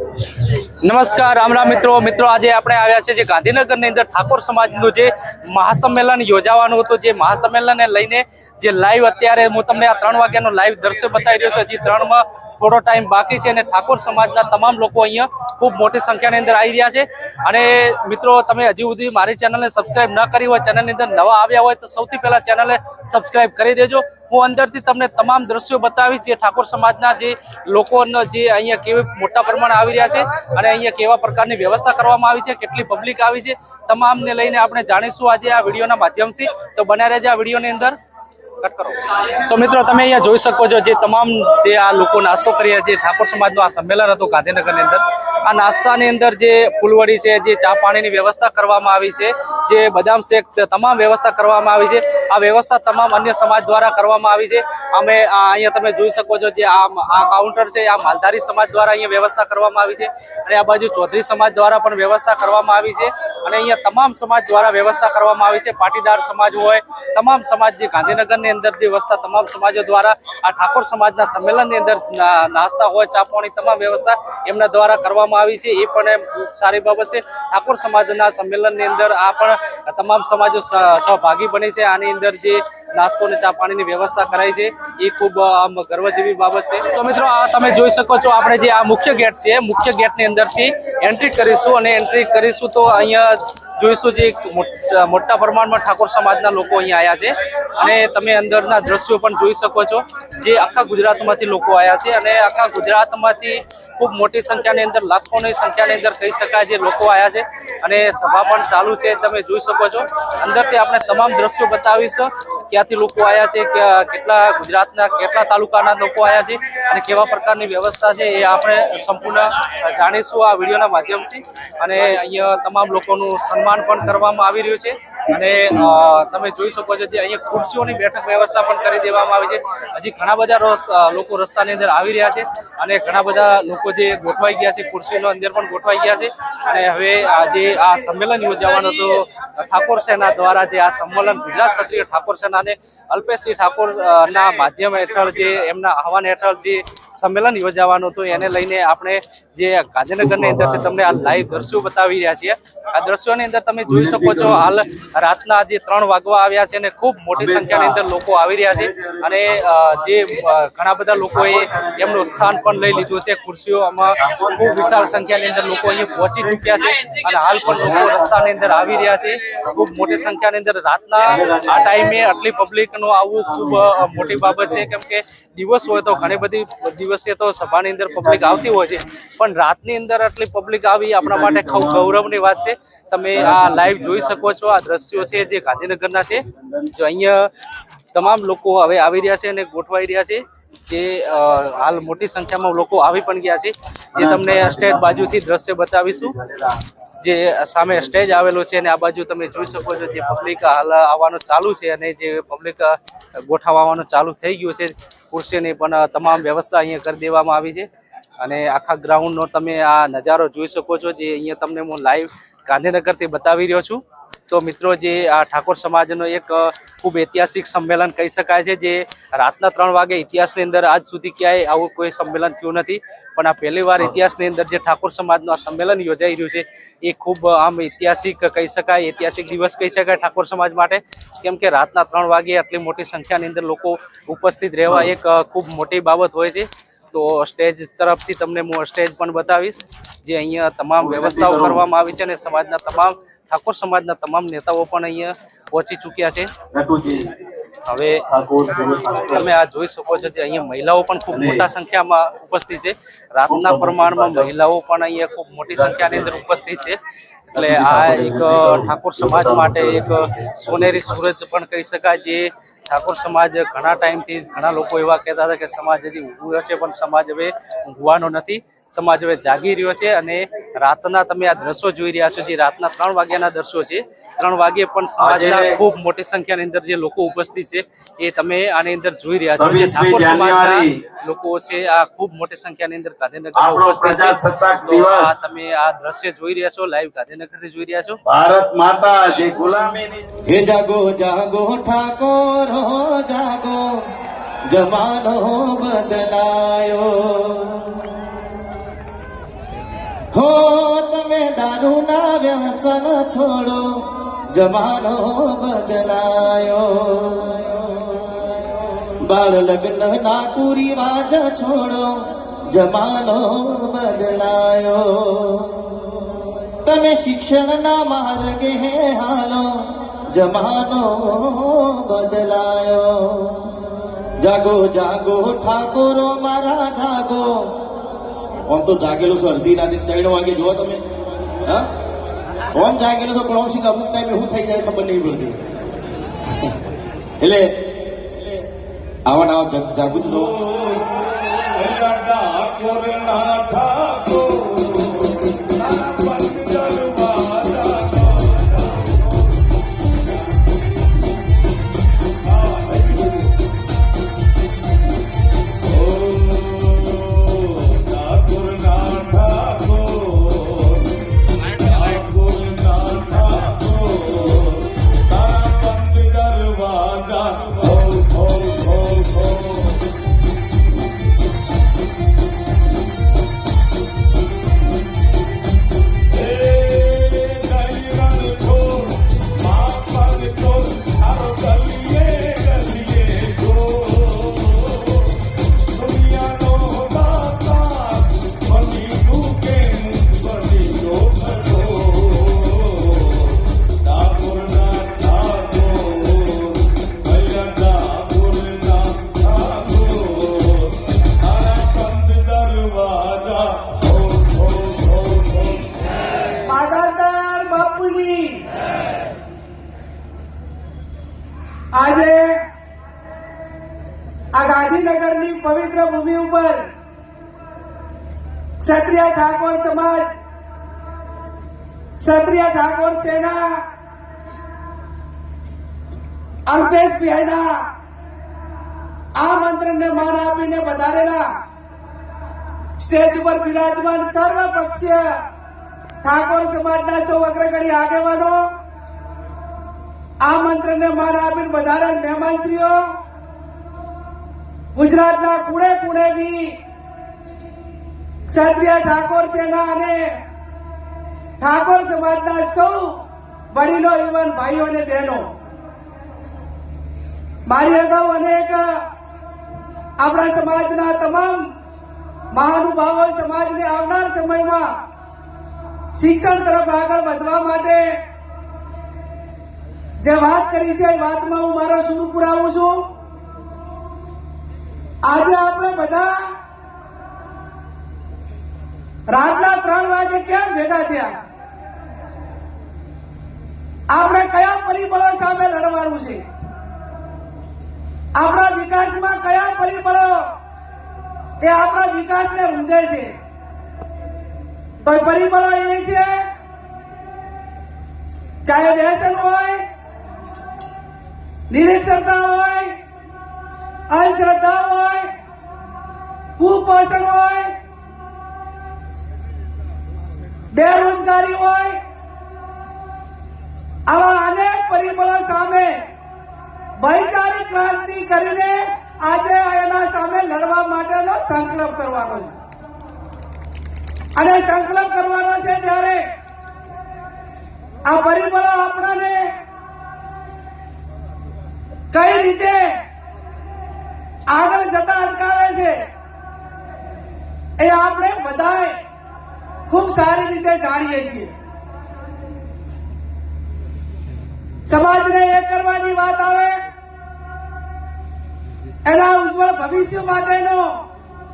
નમસ્કાર, રામ રામ મિત્રો. મિત્રો, આજે આપણે આવ્યા છે જે ગાંધીનગરની અંદર ઠાકોર સમાજનું જે મહાસંમેલન યોજાવાનું હતું. જે મહાસંમેલનને લઈને જે લાઈવ અત્યારે હું તમને આ ત્રણ વાગ્યાનો લાઈવ દ્રશ્ય બતાવી રહ્યો છું. હજી ત્રણમાં થોડો ટાઈમ બાકી છે અને ઠાકોર સમાજના તમામ લોકો અહીંયા ખૂબ મોટી સંખ્યાની અંદર આવી રહ્યા છે. અને મિત્રો, તમે હજી સુધી મારી ચેનલને સબસ્ક્રાઇબ ન કરી હોય ચેનલની અંદર નવા આવ્યા હોય, તો સૌથી પહેલાં ચેનલને સબસ્ક્રાઈબ કરી દેજો. હું અંદરથી તમને તમામ દ્રશ્યો બતાવીશ જે ઠાકોર સમાજના જે લોકોનો જે અહીંયા કેવી મોટા પ્રમાણે આવી રહ્યા છે અને અહીંયા કેવા પ્રકારની વ્યવસ્થા કરવામાં આવી છે, કેટલી પબ્લિક આવી છે, તમામને લઈને આપણે જાણીશું આજે આ વિડીયોના માધ્યમથી. તો બનાવી રહેજો આ વિડીયોની અંદર. તો મિત્રો, તમે અહીંયા જોઈ શકો છો જે તમામ જે આ લોકો નાસ્તો કરી રહ્યા છે ઠાકોર સમાજનું આ સંમેલન હતું ગાંધીનગરની અંદર. આ નાસ્તાની અંદર જે ફૂલવડી છે, જે ચા પાણીની વ્યવસ્થા કરવામાં આવી છે, જે બદામ શેક તમામ વ્યવસ્થા કરવામાં આવી છે. આ વ્યવસ્થા તમામ અન્ય સમાજ દ્વારા કરવામાં આવી છે. અમે અહીંયા તમે જોઈ શકો છો જે આ આ કાઉન્ટર છે, આ માલધારી સમાજ દ્વારા અહીંયા વ્યવસ્થા કરવામાં આવી છે. અને આ બાજુ ચૌધરી સમાજ દ્વારા પણ વ્યવસ્થા કરવામાં આવી છે. અને અહીંયા તમામ સમાજ દ્વારા વ્યવસ્થા કરવામાં આવી છે. પાટીદાર સમાજ હોય, તમામ સમાજ જે ગાંધીનગરની અંદર જે વસતા તમામ સમાજો દ્વારા આ ઠાકોર સમાજના સંમેલનની અંદર નાસ્તા હોય, ચા પાણી તમામ વ્યવસ્થા એમના દ્વારા કરવામાં આવી છે. એ પણ એમ સારી બાબત છે. ઠાકોર સમાજના સંમેલનની અંદર આ પણ તમામ સમાજો સહભાગી બની છે. આની અંદર જે નાસ્તો અને ચા પાણીની વ્યવસ્થા કરાઈ છે. એ ખૂબ, આમ ગર્વ જેવી બાબત છે. તો મિત્રો, આ તમે જોઈ શકો છો, આપણે જે આ મુખ્ય ગેટ છે, મુખ્ય ગેટની અંદરથી એન્ટ્રી કરીશું અને એન્ટ્રી કરીશું તો અહીંયા જોઈશું જે મોટા પ્રમાણમાં ઠાકોર સમાજના લોકો અહીંયા આવ્યા છે. અને તમે અંદરના દ્રશ્યો પણ જોઈ શકો છો જે આખા ગુજરાતમાંથી લોકો આવ્યા છે અને આખા ગુજરાતમાંથી ખૂબ મોટી સંખ્યાની અંદર, લાખોની સંખ્યાની અંદર કહી શકાય જે લોકો આવ્યા છે. અને સભા પણ ચાલુ છે, તમે જોઈ શકો છો. અંદરથી આપણે તમામ દ્રશ્યો બતાવીશું. ક્યાંથી લોકો આવ્યા છે કેટલા ગુજરાતના, કેટલા તાલુકાના લોકો આવ્યા છે અને કેવા પ્રકારની વ્યવસ્થા છે એ આપણે સંપૂર્ણ જાણીશું આ વિડીયોના માધ્યમથી. અને અહીંયા તમામ લોકોનું સન્માન પણ કરવામાં આવી રહ્યું છે. અને તમે જોઈ શકો છો જે અહીંયા ખુરશીઓની બેઠક વ્યવસ્થા પણ કરી દેવામાં આવી છે. હજી ઘણા બધા લોકો રસ્તાની અંદર આવી રહ્યા છે અને ઘણા બધા લોકો જે ગોઠવાઈ ગયા છે, ખુરશીનો અંદર પણ ગોઠવાઈ ગયા છે. અને હવે આજે આ સંમેલન યોજાવાનું તો ઠાકોર સેના દ્વારા જે આ સંમેલન ગુજરાત ક્ષત્રિય ઠાકોર સેનાને અલ્પેશસિંહ ઠાકોરના માધ્યમ હેઠળ જે એમના આહવાન હેઠળ જે સંમેલન યોજાવાનું હતું, એને લઈને આપણે જે ગાંધીનગરની અંદરથી તમને આ લાઈવ દ્રશ્યો બતાવી રહ્યા છીએ આ દ્રશ્યોની અંદર તમે જોઈ શકો છો હાલ રાતના જે ત્રણ વાગવા આવ્યા છે અને ખૂબ મોટી સંખ્યાની અંદર લોકો આવી રહ્યા છે અને જે ઘણા બધા લોકોએ એમનું સ્થાન પણ લઈ લીધું છે. ખુરશીઓમાં ખૂબ વિશાળ સંખ્યાની અંદર લોકો અહીંયા પહોંચી ચૂક્યા છે અને હાલ પણ લોકો રસ્તાની અંદર આવી રહ્યા છે. ખૂબ મોટી સંખ્યાની અંદર રાતના આ ટાઈમે આટલી પબ્લિકનું આવવું ખૂબ મોટી બાબત છે. કેમ કે દિવસ હોય તો ઘણી બધી દિવસે તો સભાની અંદર પબ્લિક આવતી હોય છે. પણ રાતની અંદર આટલી પબ્લિક આવી, આપણા માટે ખૂબ ગૌરવની વાત છે. તમે આ લાઈવ જોઈ શકો છો, આ દ્રશ્યો છે જે ગાંધીનગરના છે. જો અહીંયા તમામ લોકો હવે આવી રહ્યા છે અને ગોઠવાઈ રહ્યા છે જે હાલ મોટી સંખ્યામાં લોકો આવી પણ ગયા છે. જે તમને સ્ટેજ બાજુથી દ્રશ્ય બતાવીશું. જે સામે સ્ટેજ આવેલો છે અને આ બાજુ તમે જોઈ શકો છો જે પબ્લિક હાલ આવવાનું ચાલુ છે અને જે પબ્લિક ગોઠવવાનું ચાલુ થઈ ગયું છે. ખુરશીની પણ તમામ વ્યવસ્થા અહીંયા કરી દેવામાં આવી છે. અને આખા ગ્રાઉન્ડનો તમે આ નજારો જોઈ શકો છો જે અહીંયા તમને હું લાઈવ ગાંધીનગરથી બતાવી રહ્યો છું. તો મિત્રો, જે આ ઠાકોર સમાજનો એક ખૂબ ઐતિહાસિક સંમેલન કહી શકાય છે, જે રાતના ત્રણ વાગે ઇતિહાસની અંદર આજ સુધી ક્યાંય આવું કોઈ સંમેલન થયું નથી. પણ આ પહેલી વાર ઇતિહાસની અંદર જે ઠાકોર સમાજનું આ સંમેલન યોજાઈ રહ્યું છે, એ ખૂબ, આમ, ઐતિહાસિક કહી શકાય, ઐતિહાસિક દિવસ કહી શકાય ઠાકોર સમાજ માટે. કેમ કે રાતના ત્રણ વાગે આટલી મોટી સંખ્યાની અંદર લોકો ઉપસ્થિત રહેવા એક ખૂબ મોટી બાબત હોય છે. તો સ્ટેજ તરફથી તમને હું સ્ટેજ પણ બતાવીશ જે અહીંયા તમામ વ્યવસ્થાઓ કરવામાં આવી છે અને સમાજના તમામ ઠાકોર સમાજના તમામ નેતાઓ પણ અહીંયા પહોંચી ચૂક્યા છે. હવે તમે આ જોઈ શકો છો જે અહીંયા મહિલાઓ પણ ખૂબ મોટા સંખ્યામાં ઉપસ્થિત છે. રાતના પ્રમાણમાં મહિલાઓ પણ અહીંયા ખૂબ મોટી સંખ્યાની અંદર ઉપસ્થિત છે. એટલે આ એક ઠાકોર સમાજ માટે એક સોનેરી સૂરજ પણ કહી શકાય જે ઠાકોર સમાજ ઘણા ટાઈમથી ઘણા લોકો એવા કહેતા હતા કે સમાજ હજી ઊંઘ્યો છે, પણ સમાજ હવે ઊંઘવાનો નથી. સમાજ હવે જાગી રહ્યો છે અને રાતના તમે આ દ્રશ્યો જોઈ રહ્યા છો જે રાતના ત્રણ વાગ્યાના દ્રશ્યો છે. ત્રણ વાગે પણ સમાજના ખૂબ મોટી સંખ્યાની અંદર જે લોકો ઉપસ્થિત છે એ તમે આની અંદર જોઈ રહ્યા છો. ઠાકોર સમાજના લોકો છે આ ખૂબ મોટી સંખ્યાની અંદર ગાંધીનગર ઉપસ્થિત છે. તો આ તમે આ દ્રશ્ય જોઈ રહ્યા છો લાઈવ ગાંધીનગરથી જોઈ રહ્યા છો. ભારત માતા જે ગુલામીની હે જાગો જાગો ઠાકોર હો જાગો જમાનો બદલાયો. હો, તમે દારૂના વ્યસન છોડો, જમાનો બદલાયો. બાળ લગ્ન ના કુરિવાજ છોડો, જમાનો બદલાયો. તમે શિક્ષણના માર્ગે હાલો, જમાનો બદલાયો. જાગો જાગો, ઠાકોરો મારા જાગો આમ તો જાગેલો છો, અડધી રાતે ત્રણ વાગે જોવો તમે. હા? ઓમ જાગેલો છો, પણ ઓમ શું અમુક ટાઈમે શું થઈ જાય ખબર નહીં પડતી. એટલે આવા નવા જાગૃત લો ઠાકોર સ્ટેજ ઉપર બિરાજમાન સર્વ પક્ષીય. ઠાકોર સમાજના સૌ અગ્રગણી આગેવાનો. આ મંત્રને માન આપીને વધારે મહેમાનશ્રીઓ, ગુજરાતના ખૂણે ખૂણેથી ક્ષત્રિય ઠાકોર સેના અને ઠાકોર સમાજના સૌ વડીલો, યુવાન ભાઈઓ અને બહેનો. મારી અગાઉ અનેક આપણા સમાજના તમામ મહાનુભાવો સમાજને આવનાર સમયમાં શિક્ષણ તરફ આગળ વધવા માટે જે વાત કરી છે વાતમાં હું મારો સુર પુરાવું છું. આજે આપણે બધા રાતના ત્રણ વાગે કેમ ભેગા થયા? આપણે કયા પરિબળો વિકાસને રૂંધે છે. તો પરિબળો એ છે. ચાહે વ્યસન હોય, નિરીક્ષરતા હોય, અંધશ્રદ્ધા હોય, કુપોષણ હોય, બેરોજગારી હોય, આવા અનેક પરિબળો સામે વૈચારિક ક્રાંતિ કરીને આજે એના સામે લડવા માટેનો સંકલ્પ કરવાનો છે. અને સંકલ્પ કરવાનો છે ત્યારે આ પરિબળો આપણને કઈ રીતે આગળ જતા અટકાવે છે એ આપણે બધાએ ખૂબ સારી રીતે જાણીએ છીએ. સમાજને એક કરવાની વાત આવે એના ઉજ્જવળ ભવિષ્ય માટેનો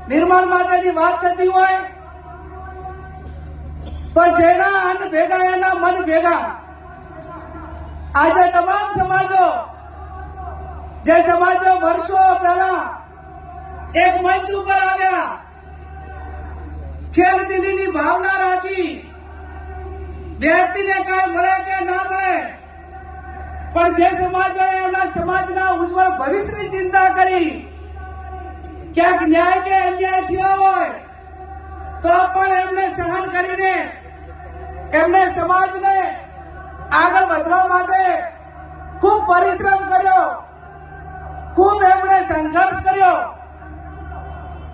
નિર્માણ માટેની વાત થતી હોય તો જેના અન્ન ભેગા, એના મન ભેગા. આજે તમામ સમાજો, જે સમાજો વર્ષો પહેલા એક મંચ ઉપર આવ્યા ખેલદિલીની ભાવના રાખી વ્યક્તિને કઈ મળે કે ના મળે પણ જે સમાજોએ એમના સમાજના ઉજ્જવળ ભવિષ્યની ચિંતા કરી, ક્યાંક ન્યાય કે અન્યાય થયો હોય, તો પણ એમને સહન કરીને એમને સમાજને આગળ વધવા માટે ખૂબ પરિશ્રમ કર્યો, ખૂબ એમણે સંઘર્ષ કર્યો.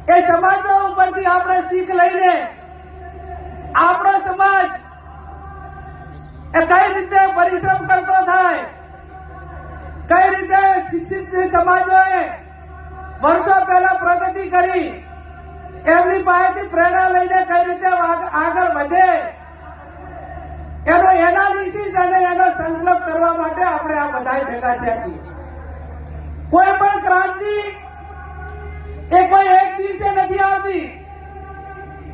એ સમાજો ઉપરથી આપણે શીખ લઈને આપણો સમાજ એ કઈ રીતે પરિશ્રમ કરતો થાય કઈ રીતે શિક્ષિત સમાજોએ વર્ષો પહેલા પ્રગતિ કરી, એમની પાસેથી પ્રેરણા લઈને કઈ રીતે આગળ વધે, એનો એનાલિસિસ અને એનો સંકલ્પ કરવા માટે આપણે આ બધા ભેગા થયા છીએ. કોઈ પણ ક્રાંતિ એ કોઈ એક દિવસે નથી આવતી.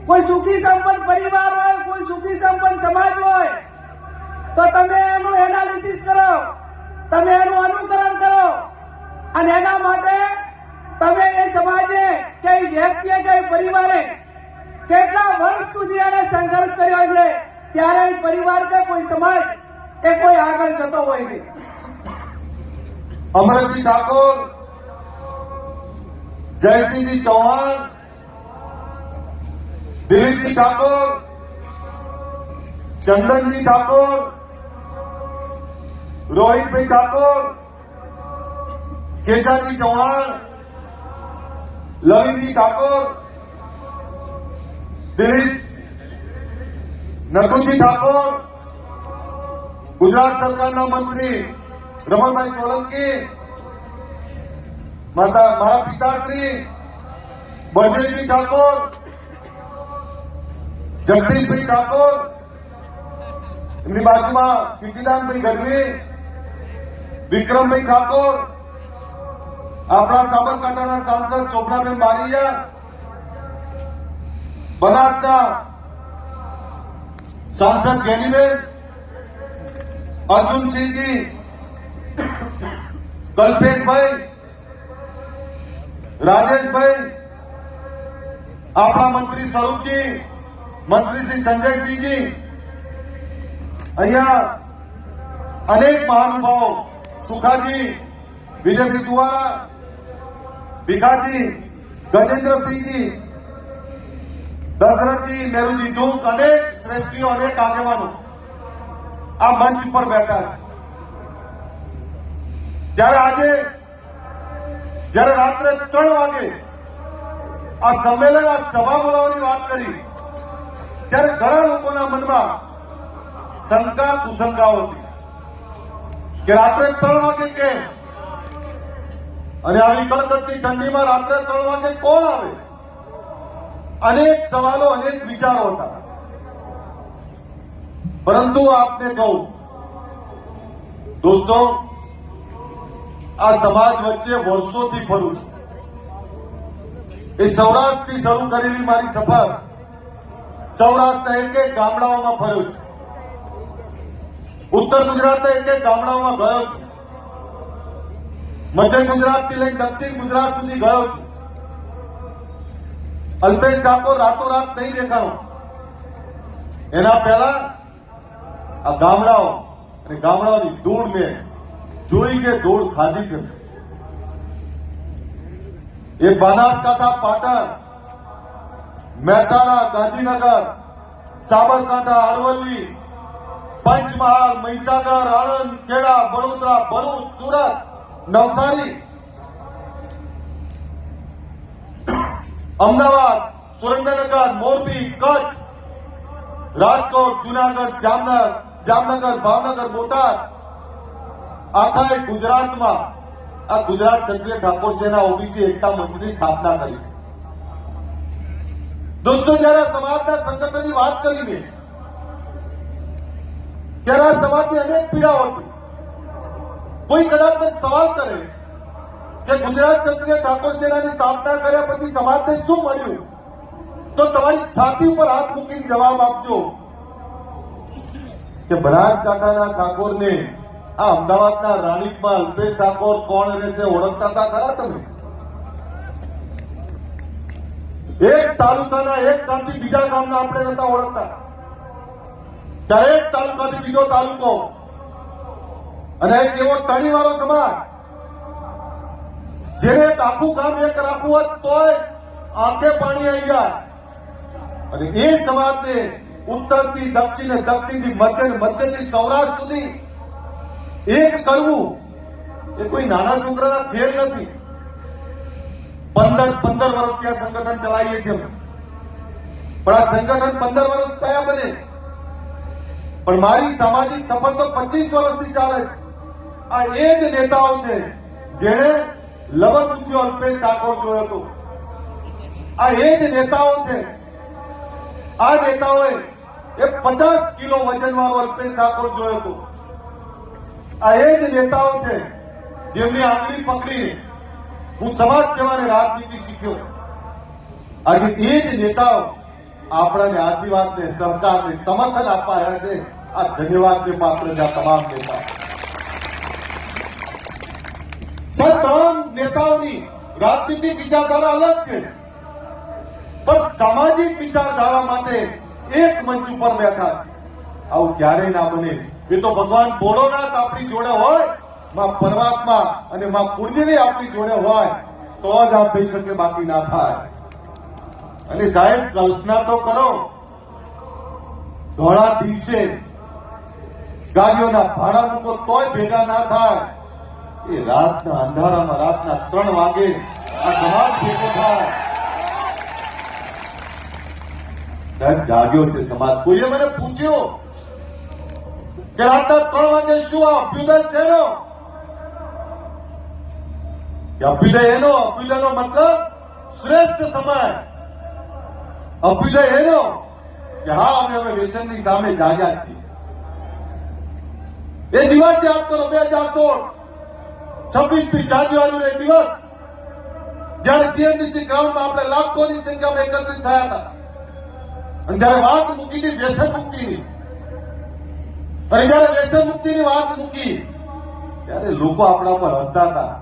કોઈ સુખી સંપન્ન પરિવાર હોય, કોઈ સુખી સંપન્ન સમાજ હોય, તો તમે એનું એનાલિસિસ કરો. તમે એનું અનુકરણ કરો. અને એના માટે તમે એ સમાજે કે એ વ્યક્તિએ કે પરિવારે કેટલા વર્ષ સુધી એને સંઘર્ષ કર્યો છે, ત્યારે પરિવાર કે કોઈ સમાજ એ કોઈ આગળ જતો હોય નહીં. અમરજી ઠાકોર, જયસિંહજી ચૌહાણ, દિલીપજી ઠાકોર, ચંદનજી ઠાકોર રોહિતભાઈ ઠાકોર કેશાજી ચૌહાણ લવિનજી ઠાકોર દિલીપ નથુજી ઠાકોર ગુજરાત સરકારના મંત્રી રમણભાઈ સોલંકી માતા મારા પિતાશ્રી બળદેવજી ઠાકોર જગદીશભાઈ ઠાકોર એમની બાજુમાં કીર્તિદાનભાઈ ગઢવી વિક્રમભાઈ ઠાકોર આપણા સાબરકાંઠાના સાંસદ ચોપડાબેન બારીયા બનાસના સાંસદ ગેનીબેન અર્જુનસિંહજી કલ્પેશભાઈ રાજેશભાઈ આપણા મંત્રી સ્વરૂપજી મંત્રી શ્રી સંજયસિંહજી અહીંયા અનેક મહાનુભાવો સુખાજી, વિજયસિંહ સુવાળા ભીખાજી, ગજેન્દ્રસિંહજી, દશરથજી મેરુજી દુઃખ અનેક શ્રેષ્ઠીઓ અનેક આગેવાનો આ મંચ ઉપર બેઠા છે. ત્યારે આજે, જ્યારે રાત્રે ત્રણ વાગે આ સંમેલન, આ સભા બોલાવવાની વાત કરી, ત્યારે ઘણા લોકોના મનમાં શંકા, કુશંકાઓ હતી. કે રાત્રે ત્રણ વાગે કે? અને આવી કડકડતી ઠંડીમાં રાત્રે ત્રણ વાગે કોણ આવે? અનેક સવાલો, અનેક વિચારો હતા. પરંતુ આપને કહું, દોસ્તો, આ સમાજ વચ્ચે વર્ષોથી ફરું છું. એ સૌરાષ્ટ્રથી શરૂ કરેલી મારી સફર સૌરાષ્ટ્રના એક એક ગામડાઓમાં ફર્યો છું. ઉત્તર ગુજરાતના એક એક ગામડાઓમાં ગયો છું. મધ્ય ગુજરાતથી લઈને દક્ષિણ ગુજરાત સુધી ગયો છું. અલ્પેશ ઠાકોર રાતોરાત નહીં દેખાણો. એના પહેલા આ ગામડાઓ અને ગામડાઓની ધૂળ મેં જોઈ છે, ધૂળ ખાધી છે. એ બનાસકાંઠા પાટણ, મહેસાણા, ગાંધીનગર, સાબરકાંઠા, અરવલ્લી પંચમહાલ, મહીસાગર આણંદ ખેડા, વડોદરા, ભરૂચ, સુરત, નવસારી, અમદાવાદ, સુરેન્દ્રનગર, મોરબી, કચ્છ, રાજકોટ, જુનાગઢ, જામનગર જામનગર, ભાવનગર, બોટાદ, આખા ગુજરાતમાં, આ ગુજરાત ક્ષત્રિય ઠાકોર સેના ઓબીસી એકતા મંચની સ્થાપના કરી દોસ્તો, જયારે સમાજના સંગઠનની વાત કરી મેં ત્યારે આ સમાજની અનેક પીડાઓ હતી. કોઈ કદાચ મને સવાલ કરે કે ગુજરાત ક્ષત્રિય ઠાકોર સેનાની સ્થાપના કર્યા પછી સમાજને શું મળ્યું? તો તમારી છાતી ઉપર હાથ મૂકીને જવાબ આપજો કે બનાસકાંઠાના ઠાકોરને આ અમદાવાદના રાણીપમાં અલ્પેશ ઠાકોર કોણ રહે છે ઓળખતા હતા ખરા તમે? એક તાલુકાના એક ગામથી બીજા ગામના આપણે નતા ઓળખતા. એક તાલુકાથી બીજો તાલુકો. અને એક એવો તણીવાળો સમાજ, જેને એક ગામ એક રાખવું હોત તોય આંખે પાણી આવી જાય. અને એ સમાજને ઉત્તરથી દક્ષિણ દક્ષિણથી મધ્ય ને મધ્યથી સૌરાષ્ટ્ર સુધી એક કરવું એ કોઈ નાના છોકરાના ઘેર નથી. પંદર પંદર વર્ષથી આ સંગઠન ચલાવીએ છીએ પણ આ સંગઠન પંદર વર્ષ થયા બને? પણ મારી સામાજિક સફર તો પચીસ વર્ષથી ચાલે છે. આ એ જ નેતાઓ છે જેણે લવણગુચ્છી અલ્પેશ ઠાકોર જોયો હતો. આ એ જ નેતાઓ છે. આ નેતાઓએ એ પચાસ કિલો વજન વાળો અલ્પેશ ઠાકોર જોયો હતો. આ એ જ નેતાઓ છે જેમની આંગળી પકડી હું સમાજ સેવાને રાજનીતિ શીખ્યો. આજે એ જ નેતાઓ આપણાને આશીર્વાદને ને સમર્થન આપવા રહ્યા છે. આ ધન્યવાદ ને પાત્ર છે આ તમામ નેતા તમામ નેતાઓની રાજનીતિક વિચારધારા અલગ છે, પણ સામાજિક વિચારધારા માટે એક મંચ ઉપર બેઠા છે. આવું ક્યારેય ના બને. એ તો ભગવાન ભોળોનાથ આપણી જોડે હોય, માં પરમાત્મા અને માં કુળદેવી આપણી જોડે હોય, તો જ આ થઈ શકે, બાકી ના થાય. અને સાહેબ, કલ્પના તો કરો, ધોળા દિવસે ગાડીઓના ભાડા મૂકો તોય ભેગા ના થાય. એ રાતના અંધારામાં રાતના ત્રણ વાગે આ સમાજ ભેગો થાય. સાહેબ, જાગ્યો છે સમાજ. કોઈએ મને પૂછ્યું કે રાતના ત્રણ વાગે શું આ અભ્યુદય શેનો અભ્યુદય એનો? અભ્યુદયનો મતલબ શ્રેષ્ઠ સમય. અભ્યુદય એનો? કે હા, અમે હવે વ્યસનની સામે જાગ્યા છીએ. એ દિવસ યાદ કરો બે હજાર સોળ. છવ્વીસમી જાન્યુઆરી એ દિવસ જયારે જીએમડીસી ગ્રાઉન્ડમાં આપણે લાખોની સંખ્યામાં એકત્રિત થયા હતા. અને જ્યારે વાત મૂકી હતી વ્યસન મુક્તિની. અને જ્યારે વ્યસન મુક્તિની વાત મૂકી, ત્યારે લોકો આપણા પર હસતા હતા.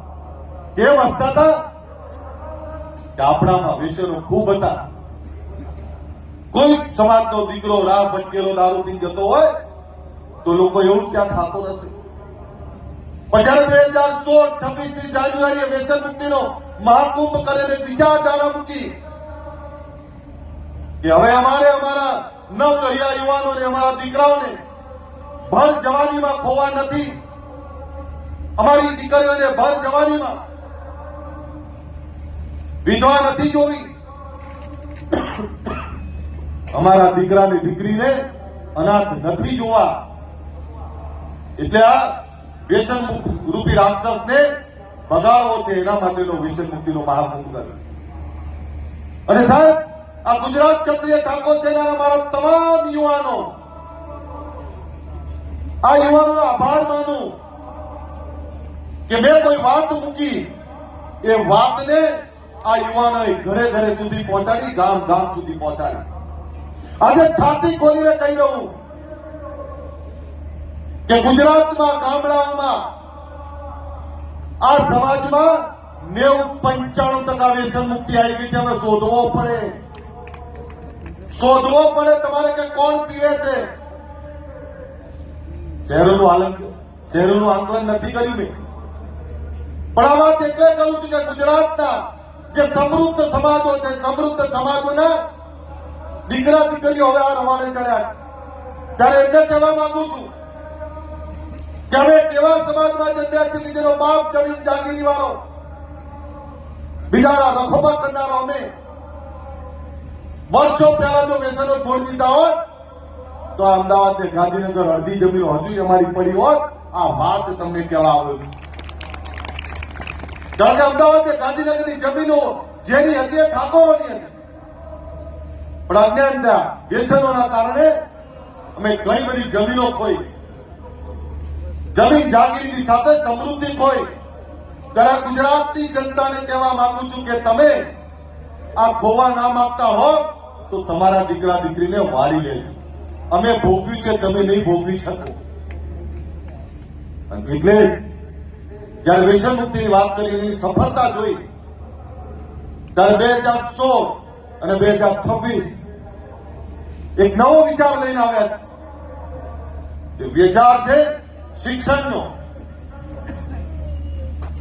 કેમ હસતા હતા? કે આપણામાં વ્યસનો ખૂબ હતા. કોઈ સમાજનો દીકરો રાહ ભટકેલો, દારૂ પી જતો હોય તો લોકો એવું ક્યાં ઠાકોર નથી. પણ જયારે બે હજાર સોળ છવ્વીસમી જાન્યુઆરીએ વ્યસન મુક્તિનો મહાકુંભ કરીને વિચારધારા મૂકી, કે હવે અમારે અમારા નવ દહિયા યુવાનોને અમારા દીકરાઓને ભર જવાનીમાં ખોવા નથી. અમારી દીકરીઓને ભર જવાનીમાં વિધવા નથી જોવી. અમારા દીકરાની દીકરીને અનાથ નથી જોવા. એટલે આ વ્યસન રૂપી રાક્ષસને ભગાડવો છે એના માટેનો વ્યસન મુક્તિનો કર્યો અને સાહેબ, આ ગુજરાત ક્ષત્રિય ઠાકોર સેનાના મારા તમામ યુવાનો, આ યુવાનોનો આભાર માનું કે મેં કોઈ વાત મૂકી, એ વાતને આ યુવાનોએ ઘરે ઘરે સુધી પહોંચાડી, ગામ ગામ સુધી પહોંચાડી. આજે છાતી ખોલીને કહી દઉં કે ગુજરાતમાં ગામડાઓમાં આ સમાજમાં નેવું પંચાણું ટકા વ્યસન મુક્તિ આવી ગઈ છે, હવે શોધવો પડે. શોધવો પડે તમારે કે કોણ પીવે છે? શહેરોનું આલંક શહેરોનું આંકલન નથી કર્યું મેં. પણ આ વાત એટલે કહું છું કે ગુજરાતના જે સમૃદ્ધ સમાજો છે, સમૃદ્ધ સમાજોના દીકરા દીકરીઓ હવે આ રવાને ચડ્યા છે. ત્યારે એમને કહેવા માંગુ છું અમે કેવા સમાજમાં જન્મ્યા છે કે જેનો બાપ જમીન જાગીરી વાળો. બીજાના રખોપા કરનારો અમે. વર્ષો પહેલા જો વેસનો છોડી દીધા હોત, તો અમદાવાદ ગાંધીનગર અડધી જમીનો હજુ અમારી પડી હોત, આ વાત તમને કહેવા આવ્યો છું. કારણ કે અમદાવાદ ગાંધીનગરની જમીનો જેની હતી એ ઠાકોરોની હતી. પણ અજ્ઞાનતા વ્યસનોના કારણે અમે ઘણી બધી જમીનો ખોઈ. જમીન જાગીરની સાથે સમૃદ્ધિ હોય ત્યારે ગુજરાતની જનતાને કહેવા માંગુ છું કે તમે આ ખોવા ના માંગતા હો, તો તમારા દીકરા દીકરીને વાળી લેજો. અમે ભોગવ્યું છે, તમે નહીં ભોગવી શકો. એટલે જયારે વ્યસનમુક્તિની વાત કરી એની સફળતા જોઈ, ત્યારે બે હજાર સોળ અને બે હજાર છવ્વીસ એક નવો વિચાર લઈને આવ્યા છે. વિચાર છે શિક્ષણનો.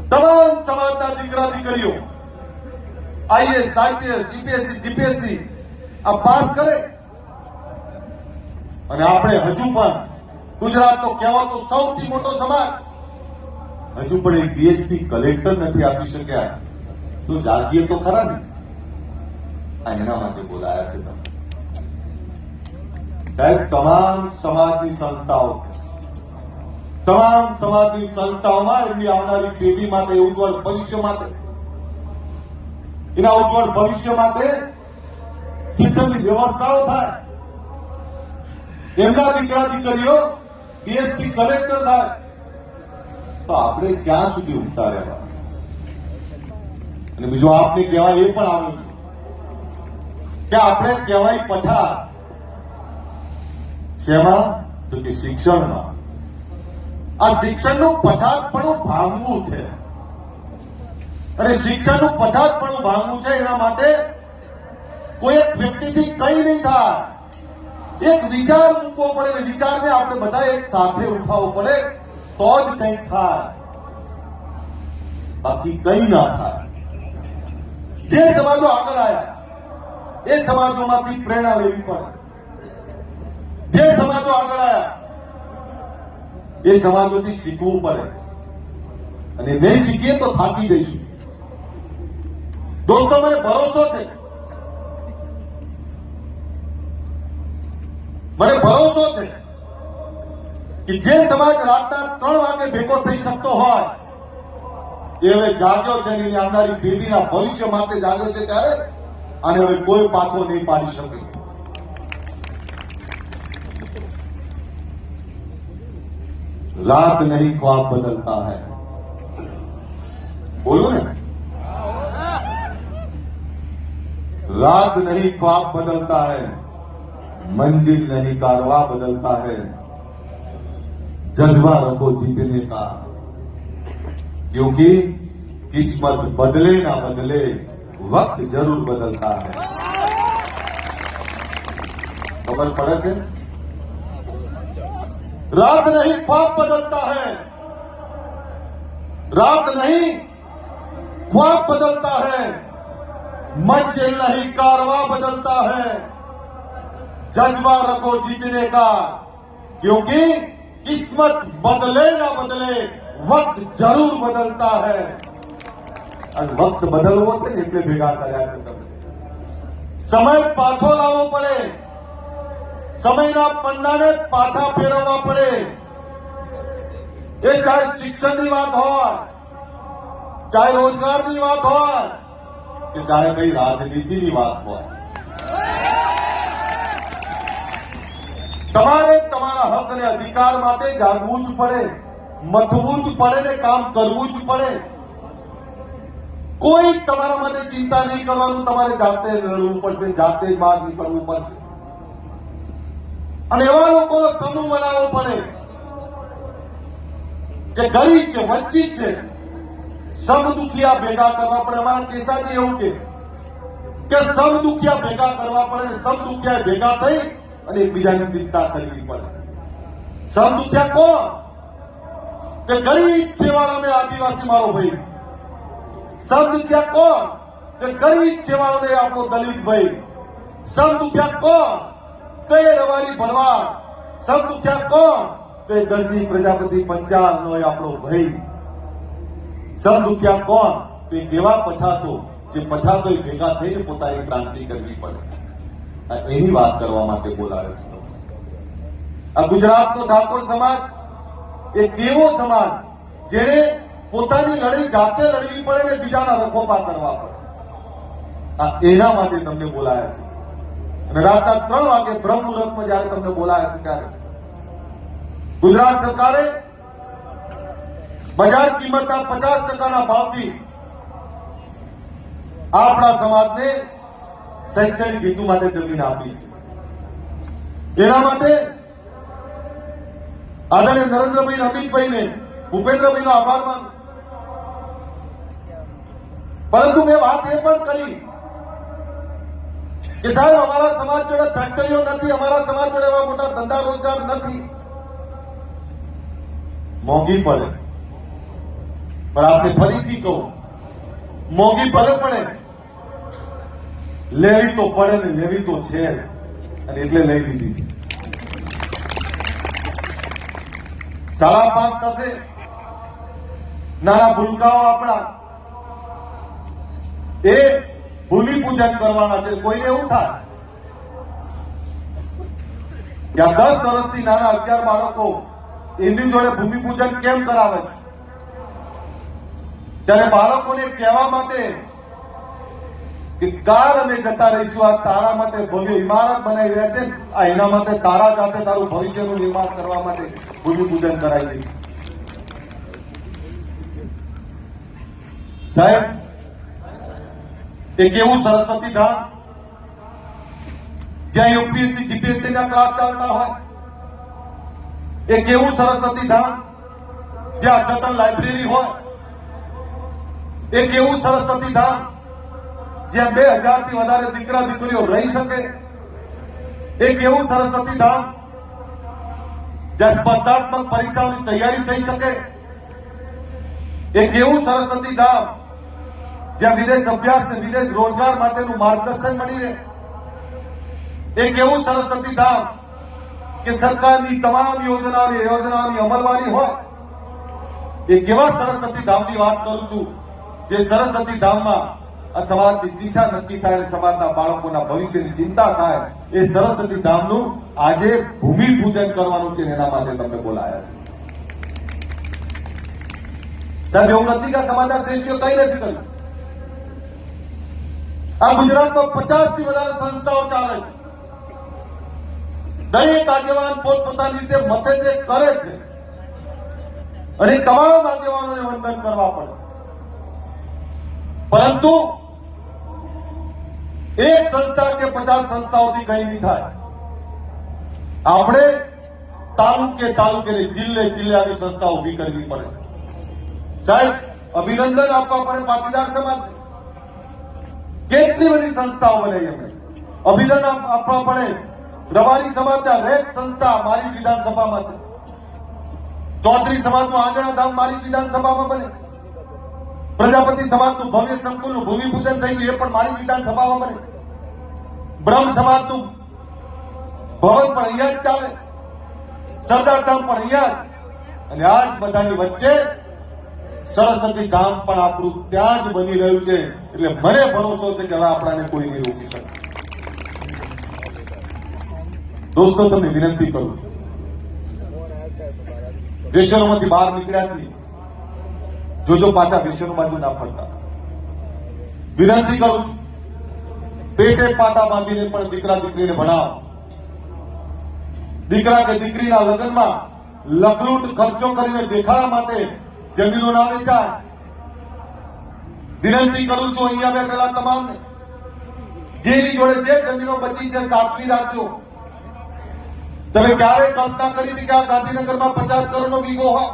તમામ સમાજના દીકરા દીકરીઓ આઈએસ આઈપીએસ જીપીએસસી જીપીએસસી આ પાસ કરે. અને આપણે હજુ પણ ગુજરાતનો કહેવાતો સૌથી મોટો સમાજ, હજુ પણ એક ડીએસપી કલેક્ટર નથી આપી શક્યા. તો જાગીએ તો ખરા ને? આ એના માટે બોલાયા છે તમે. સાહેબ, તમામ સમાજની સંસ્થાઓ છે. તમામ સમાજની સંસ્થાઓમાં એમની આવનારી પેઢી માટે ઉજ્જવળ ભવિષ્ય માટે, એના ઉજ્જવળ ભવિષ્ય માટે શિક્ષણની વ્યવસ્થાઓ થાય. એમના દીકરા દીકરીઓ દેશથી કલેક્ટર થાય. તો આપણે ક્યાં સુધી ઉગતા રહેવા અને બીજું આપને કહેવાય એ પણ આવ્યું છે કે આપણે કહેવાય પછાત. શેમાં? તો કે શિક્ષણમાં. આ શિક્ષણનું પછાતપણું ભાંગવું છે. અને શિક્ષણનું પછાતપણું ભાંગવું છે એના માટે કોઈ એક વ્યક્તિથી કઈ નહીં થાય. એક વિચાર મૂકવો પડે અને વિચારને આપણે બધા એક સાથે ઉઠાવવો પડે તો જ કંઈક થાય. બાકી કઈ ના થાય. જે સમાજો આગળ આવ્યા એ સમાજોમાંથી પ્રેરણા લેવી પડે. જે સમાજો આગળ આવ્યા એ સમાજોથી શીખવું પડે. અને નહીં શીખીએ તો થાકી જઈશું. દોસ્તો, મને ભરોસો છે. મને ભરોસો છે કે જે સમાજ રાતના ત્રણ વાગે ભેગો થઈ શકતો હોય, એ હવે જાગ્યો છે એની આવનારી પેઢીના ભવિષ્ય માટે જાગ્યો છે ત્યારે અને હવે કોઈ પાછો નહીં પાડી શકે. रात नहीं ख्वाब बदलता है। बोलो ना। रात नहीं ख्वाब बदलता है, मंजिल नहीं कारवा बदलता है। जज्बा रखो जीतने का। क्योंकि किस्मत बदले ना बदले, वक्त ज़रूर बदलता है। खबर पड़े છે रात नहीं ख्वाब बदलता है रात नहीं ख्वाब बदलता है मंजिल नहीं कारवा बदलता है जज्बा रखो जीतने का क्योंकि किस्मत बदले ना बदले वक्त जरूर बदलता है અને વક્ત બદલવો છે ને એટલે ભેગા કર્યા છે તમે સમય પાછો લાવવો પડે સમયના પન્નાને પાછા ફેરવવા પડે. એ ચાહે શિક્ષણની વાત હોય, ચાહે રોજગારની વાત હોય, કે ચાહે કઈ રાજનીતિની વાત હોય. તમારે તમારા હક અને અધિકાર માટે જાગવું જ પડે, મથવું જ પડે ને કામ કરવું જ પડે. કોઈ તમારા માટે ચિંતા નહીં કરવાનું, તમારે જાતે લડવું પડશે, જાતે જ બહાર નીકળવું પડશે. અને એવા લોકોનો સમૂહ બનાવવો પડે જે ગરીબ છે, વંચિત છે. દુખિયા ભેગા કરવા પડે. અમારા કેસાજી એવું કે કે ભેગા કરવા પડે દુખિયા ભેગા થઈ અને એકબીજાની ચિંતા કરવી પડે. દુખિયા કોણ? કે ગરીબ છેવાડા મેં આદિવાસી મારો ભાઈ. દુખિયા કોણ? કે ગરીબ છેવાડો આપણો દલિત ભાઈ. દુખિયા કોણ? તો એ રવારી ભરવા સમ દુખિયા કોણ? તો એ દરજી પ્રજાપતિ પંચાલ નો એ આપણો ભાઈ. સમ દુખિયા કોણ? તો એ કેવા પછાતો, જે પછાતો એ ભેગા થઈને પોતાની ક્રાંતિ કરવી પડે. આ એની વાત કરવા માટે બોલાવે છે. આ ગુજરાતનો ઠાકોર સમાજ, એ કેવો સમાજ? જેને પોતાની લડાઈ જાતે લડવી પડે ને બીજાના રખોપા કરવા પડે. આ એના માટે તમને બોલાયા છે. અને રાતના ત્રણ વાગે બ્રહ્મ મુહૂર્તમાં જયારે તમને બોલાયા છે ત્યારે ગુજરાત સરકારે બજાર કિંમતના પચાસ ટકાના ભાવથી આપણા સમાજને શૈક્ષણિક હેતુ માટે જમીન આપી છે. એના માટે આદરણીય નરેન્દ્રભાઈ અમિતભાઈને ભૂપેન્દ્રભાઈનો આભાર માનું. પરંતુ મેં વાત એ પણ કરી કે સાહેબ, અમારા સમાજ જોડે ફેક્ટરીઓ નથી, અમારા સમાજ જોડે એવા મોટા ધંધા રોજગાર નથી. મોંઘી પડે. પણ આપણે ફરીથી કહું, મોંઘી ભલે પડે, લેવી તો પડે ને લેવી તો છે અને એટલે લઈ લીધી શાળા પાસ થશે, નાના ભૂલકાઓ આપણા. એ ભૂમિ પૂજન કરવાના છે, કોઈને એવું થાય? ત્યાં દસ વર્ષથી નાના અગિયાર બાળકો એમની જોડે ભૂમિપૂજન કેમ કરાવે છે? ત્યારે બાળકોને કહેવા માટે કે કાલ અમે જતા રહીશું, આ તારા માટે ભવ્ય ઇમારત બનાવી રહ્યા છે, આ એના માટે તારા સાથે તારું ભવિષ્યનું નિર્માણ કરવા માટે ભૂમિપૂજન કરાવી દઈશું સાહેબ એક કેવું સરસ્વતી ધામ? જ્યાં યુપીએસસી, જીપીએસસી ના ક્લાસ ચાલતા હોય. એ કેવું સરસ્વતી ધામ? જ્યાં અદ્યતન લાઇબ્રેરી હોય. એ કેવું સરસ્વતી ધામ? જ્યાં બે હજારથી વધારે દીકરા, દીકરીઓ રહી શકે. એ કેવું સરસ્વતી ધામ? જ્યાં સ્પર્ધાત્મક પરીક્ષાઓની તૈયારી થઈ શકે. એ કેવું સરસ્વતી ધામ? જ્યાં વિદેશ અભ્યાસ ને વિદેશ રોજગાર માટેનું માર્ગદર્શન મળી રહે. એક એવું સરસ્વતી ધામ કે સરકારની તમામ યોજનાઓની યોજનાની અમલવારી હોય એ કેવા સરસ્વતી ધામની વાત કરું છું, જે સરસ્વતી ધામમાં આ સમાજની દિશા નક્કી થાય અને સમાજના બાળકોના ભવિષ્યની ચિંતા થાય, એ સરસ્વતી ધામનું આજે ભૂમિ પૂજન કરવાનું છે એના માટે તમને બોલાયા છે. સાહેબ, એવું નથી કે સમાજના શ્રેષ્ઠીઓ કઈ નથી કર્યું. આ ગુજરાતમાં પચાસથી વધારે સંસ્થાઓ ચાલે છે. દરેક આગેવાન પોતપોતાની રીતે મતે છે, કરે છે. અને તમામ આગેવાનોને વંદન કરવા પડે. પરંતુ એક સંસ્થા કે પચાસ સંસ્થાઓથી કઈ નહીં થાય. આપણે તાલુકે તાલુકે જિલ્લે જિલ્લે આવી સંસ્થા ઊભી કરવી પડે. સાહેબ, અભિનંદન આપવા પડે પાટીદાર સમાજ કેટલી બધી સંસ્થાઓ બનાવી અમે અભિનંદન આપવા પડે. રબારી સમાજના રેત સંસ્થા મારી વિધાનસભામાં છે. ચૌધરી સમાજનું આંજણા ધામ મારી વિધાનસભામાં બને. પ્રજાપતિ સમાજનું ભવ્ય સંકુલનું ભૂમિપૂજન થઈ ગયું એ પણ મારી વિધાનસભામાં બને. બ્રહ્મ સમાજનું ભવન પણ અહીંયા જ ચાલે. સરદાર ધામ પણ અહીંયા અને આ જ બધાની વચ્ચે સરસ્વતી ધામ પણ આપણું ત્યાં જ બની રહ્યું છે. એટલે મને ભરોસો છે કે હવે આપણાને કોઈ નહીં રોકી શકે. દોસ્તો, તમને વિનંતી કરું છું. વ્યસનોમાંથી બહાર નીકળ્યા છીએ. જોજો પાછા વ્યસનો બાજુ ના ફરતા. વિનંતી કરું છું. પેટે પાટા બાંધીને પણ દીકરા દીકરીને ભણાવો. દીકરા કે દીકરીના લગ્નમાં લખલૂટ ખર્ચો કરીને દેખાડા માટે જમીનો ના વેચાય. વિનંતી કરું છું અહીંયા બેઠેલા તમામને. જેની જોડે જે જમીનો બચી છે, સાચવી રાખજો. તમે ક્યારે કલ્પના કરી કે આ ગાંધીનગરમાં પચાસ કરોડનો વીગો હોય?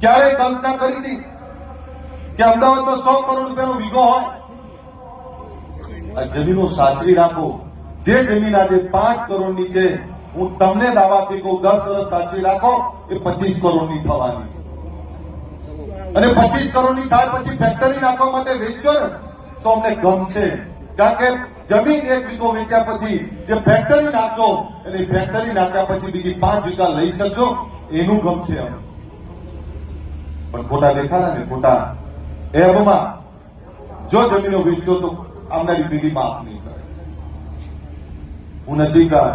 ક્યારે કલ્પના કરી હતી કે અમદાવાદમાં સો કરોડ રૂપિયાનો વીગો હોય? આ જમીનો સાચવી રાખો. જે જમીન આજે પાંચ કરોડની છે, હું તમને દાવાથી કહું, દસ વર્ષ સાચવી રાખો, એ પચીસ કરોડની થવાની અને પચીસ કરોડની થાય પછી ફેક્ટરી નાખવા માટે વેચશો ને, તો અમને ગમશે કારણ કે જમીન એક વીઘો વેચ્યા પછી જે ફેક્ટરી નાખશો અને ફેક્ટરી નાખ્યા પછી બીજી પાંચ વીઘા લઈ શકશો, એનું ગમશે અમને. પણ ખોટા દેખાડા ને, ખોટા. એમમાં જો જમીનો વેચશો તો આવનારી પેઢી માફ નહીં કરે. હું નસીબદાર.